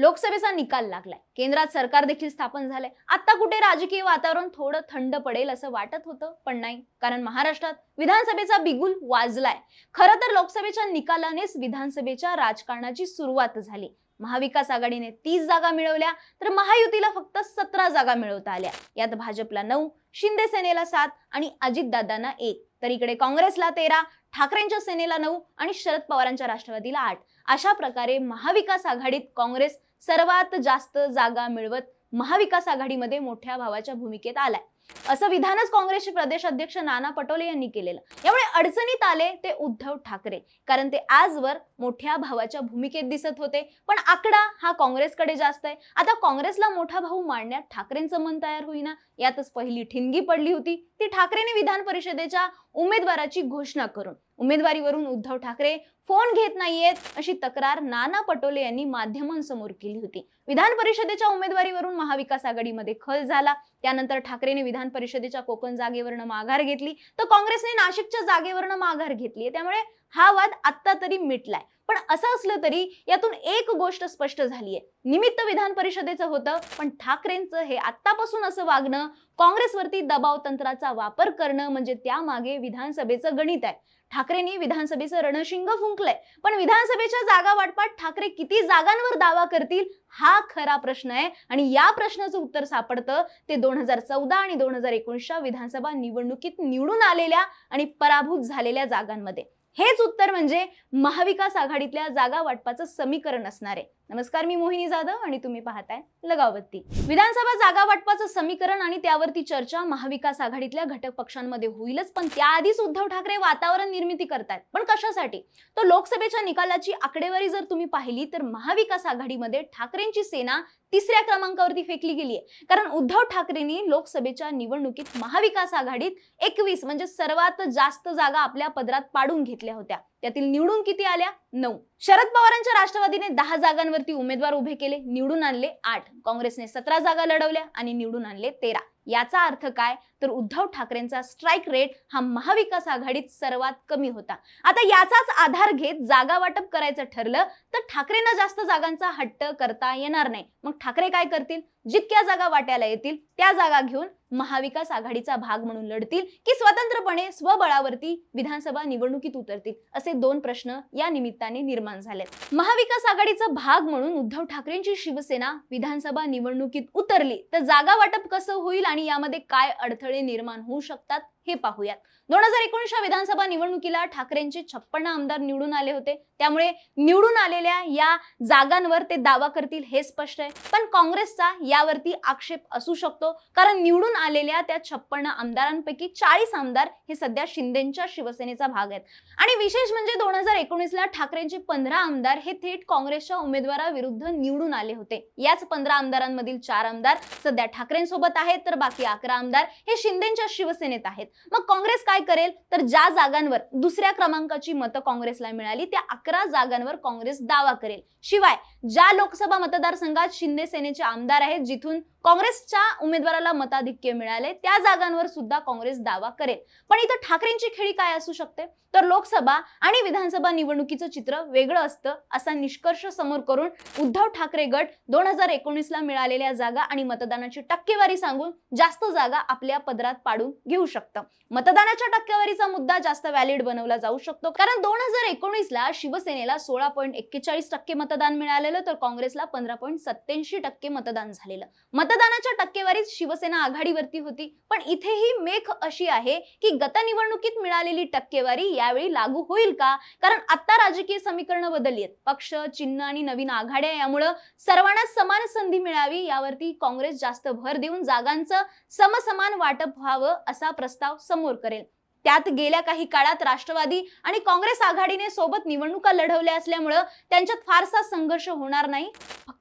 लोकसभेचा निकाल लागलाय. केंद्रात सरकार देखील स्थापन झालंय. आता कुठे राजकीय वातावरण थोडं थंड पडेल असं वाटत होतं? पण नाही. कारण महाराष्ट्रात विधानसभेचा बिगुल वाजलाय. खरं तर लोकसभेच्या निकालानेच विधानसभेच्या राजकारणाची सुरुवात झाली. महाविकास आघाडीने तीस जागा मिळवल्या तर महायुतीला फक्त सतरा जागा मिळवता आल्या. यात भाजपला नऊ शिंदे सेनेला सात आणि अजितदादांना एक. तर इकडे काँग्रेसला तेरा ठाकरेंच्या सेनेला नऊ आणि शरद पवारांच्या राष्ट्रवादीला आठ. अशा प्रकारे महाविकास आघाडीत काँग्रेस सर्वात जास्त जागा मिळवत महाविकास आघाडीमध्ये मोठ्या भावाच्या भूमिकेत आलाय. असं विधानच काँग्रेसचे प्रदेश अध्यक्ष नाना पटोले यांनी केलेलं. यामुळे अडचणीत आले ते उद्धव ठाकरे. कारण ते आजवर मोठ्या भावाच्या भूमिकेत दिसत होते. पण आकडा हा काँग्रेसकडे जास्त आहे. आता काँग्रेसला मोठा भाऊ मांडण्यात ठाकरेंचं मन तयार होईना. यातच पहिली ठिणगी पडली होती. ती ठाकरेने विधान परिषदेच्या उमेदवाराची घोषणा करून. उमेदवारीवरून उद्धव ठाकरे फोन घेत नाहीयेत अशी तक्रार नाना पटोले यांनी माध्यमांसमोर केली होती. विधान परिषदेच्या उमेदवारीवरून महाविकास आघाडीमध्ये खल झाला. त्यानंतर ठाकरेने विधान परिषदेच्या कोकण जागेवरनं माघार घेतली. तर काँग्रेसने नाशिकच्या जागेवरनं माघार घेतली त्यामुळे हा वाद आत्ता तरी मिटलाय. पण असं असलं तरी यातून एक गोष्ट स्पष्ट झालीय. निमित्त विधान परिषदेचं होतं पण ठाकरेंचं हे आत्तापासून असं वागणं काँग्रेसवरती दबाव तंत्राचा वापर करणं म्हणजे त्यामागे विधानसभेचं गणित आहे. ठाकरेंनी विधानसभेचं रणशिंग फुंकलंय. पण विधानसभेच्या जागा वाटपात ठाकरे किती जागांवर दावा करतील हा खरा प्रश्न आहे. आणि या प्रश्नाचं उत्तर सापडतं ते दोन हजार चौदा आणि दोन हजार एकोणीसच्या विधानसभा निवडणुकीत निवडून आलेल्या आणि पराभूत झालेल्या जागांमध्ये. हेच उत्तर म्हणजे महाविकास आघाडीतल्या जागा वाटपाचं समीकरण असणार आहे. नमस्कार मी मोहिनी जाधव आणि तुम्ही पाहताय लगावती विधानसभा जागा वाटपाचं समीकरण आणि त्यावरती चर्चा महाविकास आघाडीतल्या घटक पक्षांमध्ये होईलच पण त्याआधीच उद्धव ठाकरे वातावरण निर्मिती करतायत. पण कशासाठी? तर लोकसभेच्या निकालाची आकडेवारी जर तुम्ही पाहिली तर महाविकास आघाडीमध्ये ठाकरेंची सेना तिसऱ्या क्रमांकावरती फेकली गेली आहे. कारण उद्धव ठाकरेंनी लोकसभेच्या निवडणुकीत महाविकास आघाडीत एकवीस म्हणजे सर्वात जास्त जागा आपल्या पदरात पाडून घेतल्या होत्या. त्यातील निवडून किती आल्या? नऊ. शरद पवारांच्या राष्ट्रवादीने दहा जागांवरती उमेदवार उभे केले निवडून आणले आठ. काँग्रेसने सतरा जागा लढवल्या आणि निवडून आणले तेरा. याचा अर्थ काय? तर उद्धव ठाकरेंचा स्ट्राईक रेट हा महाविकास आघाडीत सर्वात कमी होता. आता याचाच आधार घेत जागा वाटप करायचं ठरलं तर ठाकरेंना जास्त जागांचा हट्ट करता येणार नाही. मग ठाकरे काय करतील? जितक्या जागा वाट्याला येतील त्या जागा घेऊन महाविकास आघाडीचा भाग म्हणून लढतील की स्वतंत्रपणे स्वबळावरती विधानसभा निवडणुकीत उतरतील? असे दोन प्रश्न या निमित्ताने निर्माण झालेत. महाविकास आघाडीचा भाग म्हणून उद्धव ठाकरेंची शिवसेना विधानसभा निवडणुकीत उतरली तर जागा वाटप कसं होईल? आणि यामध्ये काय अडथळे निर्माण होऊ शकतात? हे पाहूयात. दोन हजार एकोणीसच्या विधानसभा निवडणुकीला ठाकरेंचे छप्पन्न आमदार निवडून आले होते. त्यामुळे निवडून आलेल्या या जागांवर ते दावा करतील हे स्पष्ट आहे. पण काँग्रेसचा यावरती आक्षेप असू शकतो कारण निवडून आलेल्या त्या छप्पन्न आमदारांपैकी चाळीस आमदार हे सध्या शिंदेच्या शिवसेनेचा भाग आहेत. आणि विशेष म्हणजे दोन हजार एकोणीसला ठाकरेंचे पंधरा आमदार हे थेट काँग्रेसच्या उमेदवाराविरुद्ध निवडून आले होते. याच पंधरा आमदारांमधील चार आमदार सध्या ठाकरेंसोबत आहेत तर बाकी अकरा आमदार हे शिंदेच्या शिवसेनेत आहेत. मग काँग्रेस काय करेल? तर ज्या जागांवर दुसऱ्या क्रमांकाची मतं काँग्रेसला मिळाली त्या अकरा जागांवर काँग्रेस दावा करेल. शिवाय ज्या लोकसभा मतदारसंघात शिंदे सेनेचे आमदार आहेत जिथून काँग्रेसच्या उमेदवाराला मताधिक्य मिळाले त्या जागांवर सुद्धा काँग्रेस दावा करेल. पण इथं ठाकरेंची खेळी काय असू शकते? तर लोकसभा आणि विधानसभा निवडणुकीचं चित्र वेगळं असतं असा निष्कर्ष समोर करून उद्धव ठाकरे गट दोन हजार एकोणीसला मिळालेल्या जागा आणि मतदानाची टक्केवारी सांगून जास्त जागा आपल्या पदरात पाडून घेऊ शकतं. मतदानाच्या टक्केवारीचा मुद्दा जास्त व्हॅलिड बनवला जाऊ शकतो. कारण दोन हजार एकोणीसला शिवसेनेला सोळा पॉईंट एक्केचाळीस टक्के मतदान मिळालेलं तर काँग्रेसला पंधरा पॉईंट सत्याऐंशी टक्के मतदान झालेलं. मतदानाच्या टक्केवारीत शिवसेना आघाडीवरती होती. पण इथेही मेख अशी आहे की गत निवडणुकीत मिळालेली टक्केवारी यावेळी लागू होईल का? कारण आता राजकीय समीकरणं बदलली आहेत. पक्ष चिन्ह आणि नवीन आघाड्या यामुळं सर्वांना समान संधी मिळावी यावरती काँग्रेस जास्त भर देऊन जागांचं समसमान वाटप व्हावं असा प्रस्ताव समोर करेल. त्यात गेल्या काही काळात राष्ट्रवादी आणि काँग्रेस आघाडीने सोबत निवडणुका लढवल्या असल्यामुळं त्यांच्यात फारसा संघर्ष होणार नाही.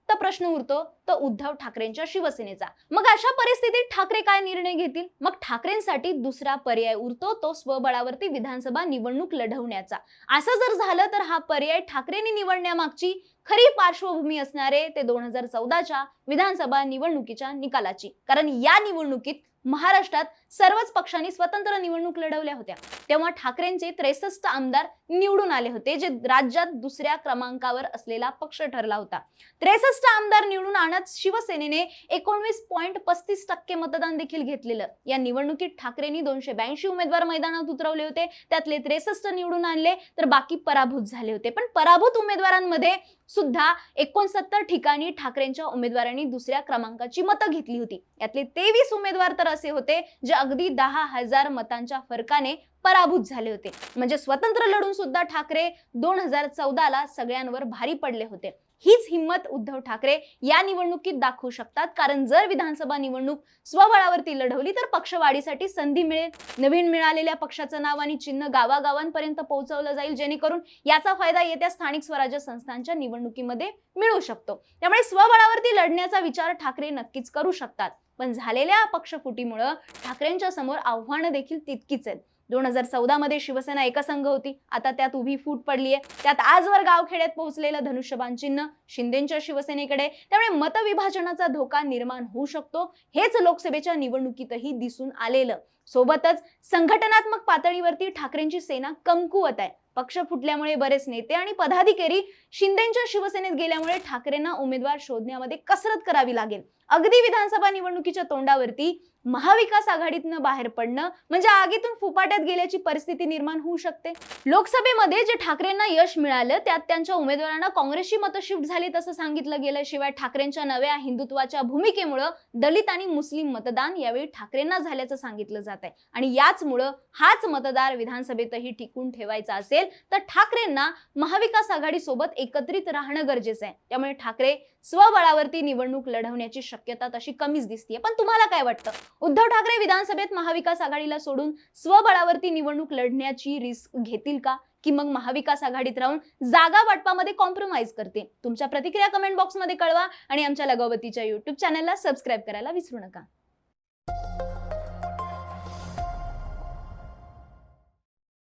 तर प्रश्न उरतो तो उद्धव ठाकरेंच्या शिवसेनेचा. मग अशा परिस्थितीत ठाकरे काय निर्णय घेतील? मग ठाकरेंसाठी दुसरा पर्याय उरतो तो स्वबळावरती विधानसभा निवडणूक लढवण्याचा. असं जर झालं तर हा पर्याय ठाकरेंनी निवडण्यामागची खरी पार्श्वभूमी असणारे ते दोन हजार चौदाच्या विधानसभा निवडणुकीच्या निकालाची. कारण या निवडणुकीत महाराष्ट्रात सर्वच पक्षांनी स्वतंत्र निवडणूक लढवल्या होत्या. तेव्हा ठाकरेंचे त्रेसष्ट आमदार निवडून आले होते जे राज्यात दुसऱ्या क्रमांकावर असलेला पक्ष ठरला होता. त्रेसष्ट आमदार निवडून आणत शिवसेनेने एकोणवीस पॉईंट पस्तीस टक्के मतदान देखील घेतलेलं. या निवडणुकीत ठाकरेंनी दोनशे ब्याऐंशी उमेदवार मैदानात उतरवले होते. त्यातले त्रेसष्ट निवडून आणले तर बाकी पराभूत झाले होते. पण पराभूत उमेदवारांमध्ये सुद्धा एकोणसत्तर ठिकाणी ठाकरेंच्या उमेदवारांनी दुसऱ्या क्रमांकाची मतं घेतली होती. यातले तेवीस उमेदवार तर असे होते जे अगदी दहा हजार मतांच्या फरकाने पराभूत झाले होते. म्हणजे स्वतंत्र लढून सुद्धा ठाकरे दोन हजार चौदाला सगळ्यांवर भारी पडले होते. हीच हिंमत उद्धव ठाकरे या निवडणुकीत दाखवू शकतात. कारण जर विधानसभा निवडणूक स्वबळावरती लढवली तर पक्षवाढीसाठी संधी मिळेल. नवीन मिळालेल्या पक्षाचं नाव आणि चिन्ह गावागावांपर्यंत पोहोचवलं जाईल जेणेकरून याचा फायदा येत्या स्थानिक स्वराज्य संस्थांच्या निवडणुकीमध्ये मिळू शकतो. त्यामुळे स्वबळावरती लढण्याचा विचार ठाकरे नक्कीच करू शकतात. पण झालेल्या पक्षफुटीमुळं ठाकरेंच्या समोर आव्हानं देखील तितकीच आहेत. दोन हजार चौदा मध्ये शिवसेना एकसंघ होती. आता त्यात उभी फूट पडली आहे त्यात आजवर गावखेड्यात पोहोचलेलं धनुष्यबाण चिन्ह शिंदेच्या शिवसेनेकडे त्यामुळे मतविभाजनाचा धोका निर्माण होऊ शकतो. हेच लोकसभेच्या निवडणुकीतही दिसून आलेलं. सोबतच संघटनात्मक पातळीवरती ठाकरेंची सेना कमकुवत आहे. पक्ष फुटल्यामुळे बरेच नेते आणि पदाधिकारी शिंदेच्या शिवसेनेत गेल्यामुळे ठाकरेंना उमेदवार शोधण्यामध्ये कसरत करावी लागेल. अगदी विधानसभा निवडणुकीच्या तोंडावरती महाविकास आघाडीतनं बाहेर पडणं म्हणजे आगीतून फुपाट्यात गेल्याची परिस्थिती निर्माण होऊ शकते. लोकसभेमध्ये जे ठाकरेंना यश मिळालं त्यात त्यांच्या उमेदवारांना काँग्रेसची मतं शिफ्ट झाली तसं सांगितलं गेलं शिवाय ठाकरेंच्या नव्या हिंदुत्वाच्या भूमिकेमुळं दलित आणि मुस्लिम मतदान यावेळी ठाकरेंना झाल्याचं सांगितलं जात आहे. आणि याचमुळं हाच मतदार विधानसभेतही टिकून ठेवायचा असेल तर ठाकरेंना महाविकास आघाडी सोबत एकत्रित राहणं गरजेचं आहे. त्यामुळे ठाकरे स्वबळावरती निवडणूक लढवण्याची शक्यता तशी कमीच दिसतीये. पण तुम्हाला काय वाटतं? उद्धव ठाकरे विधानसभेत महाविकास आघाडीला सोडून स्वबळावरती निवडणूक लढण्याची रिस्क घेतील का? की मग महाविकास आघाडीत राहून जागा वाटपामध्ये कॉम्प्रोमाइज करते? तुमच्या प्रतिक्रिया कमेंट बॉक्समध्ये कळवा आणि आमच्या लगावतीच्या युट्यूब चॅनलला सबस्क्राईब करायला विसरू नका.